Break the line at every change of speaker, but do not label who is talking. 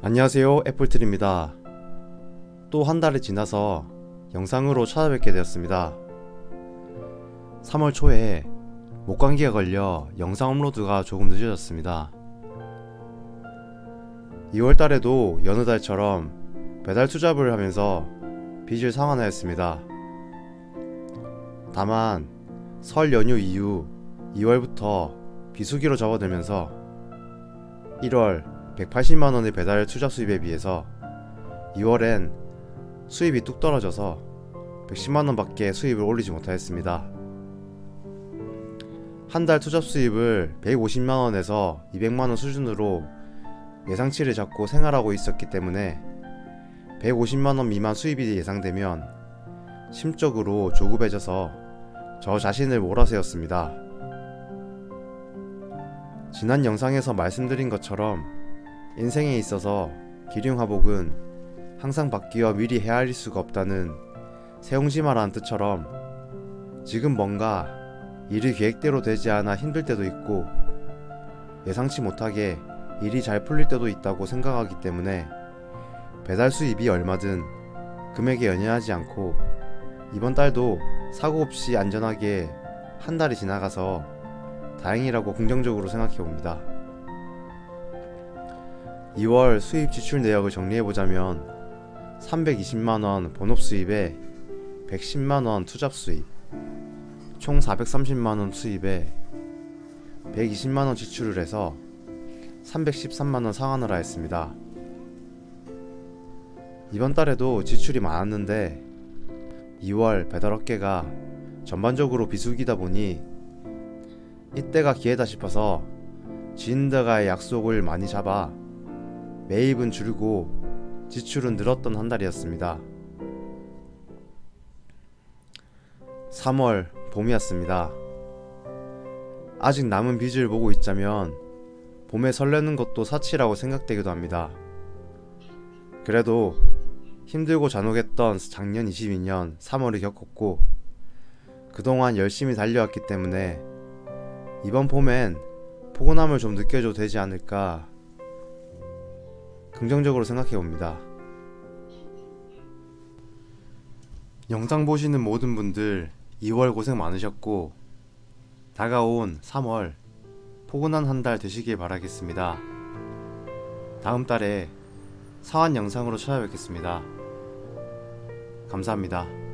안녕하세요 애플트리입니다. 또 한 달이 지나서 영상으로 찾아뵙게 되었습니다. 3월 초에 목감기가 걸려 영상 업로드가 조금 늦어졌습니다. 2월 달에도 여느 달처럼 배달 투잡을 하면서 빚을 상환하였습니다. 다만 설 연휴 이후 2월부터 비수기로 접어들면서 1월 180만 원의 배달 투잡 수입에 비해서 2월엔 수입이 뚝 떨어져서 110만 원 밖에 수입을 올리지 못하였습니다. 한 달 투잡 수입을 150만 원에서 200만 원 수준으로 예상치를 잡고 생활하고 있었기 때문에 150만 원 미만 수입이 예상되면 심적으로 조급해져서 저 자신을 몰아세웠습니다. 지난 영상에서 말씀드린 것처럼 인생에 있어서 기륭화복은 항상 받기와 미리 헤아릴 수가 없다는 세옹지마라는 뜻처럼 지금 뭔가 일이 계획대로 되지 않아 힘들 때도 있고 예상치 못하게 일이 잘 풀릴 때도 있다고 생각하기 때문에 배달 수입이 얼마든 금액에 연연하지 않고 이번 달도 사고 없이 안전하게 한 달이 지나가서 다행이라고 긍정적으로 생각해 봅니다. 2월 수입 지출 내역을 정리해 보자면 320만원 본업 수입에 110만원 투잡 수입, 총 430만원 수입에 120만원 지출을 해서 313만원 상환을 하였습니다. 이번 달에도 지출이 많았는데 2월 배달 업계가 전반적으로 비수기다 보니 이때가 기회다 싶어서 지인들과의 약속을 많이 잡아 매입은 줄고 지출은 늘었던 한 달이었습니다. 3월 봄이었습니다. 아직 남은 빚을 보고 있자면 봄에 설레는 것도 사치라고 생각되기도 합니다. 그래도 힘들고 잔혹했던 작년 22년 3월을 겪었고 그동안 열심히 달려왔기 때문에 이번 봄엔 포근함을 좀 느껴줘도 되지 않을까 긍정적으로 생각해 봅니다. 영상 보시는 모든 분들 2월 고생 많으셨고 다가온 3월 포근한 한 달 되시길 바라겠습니다. 다음 달에 사완 영상으로 찾아뵙겠습니다. 감사합니다.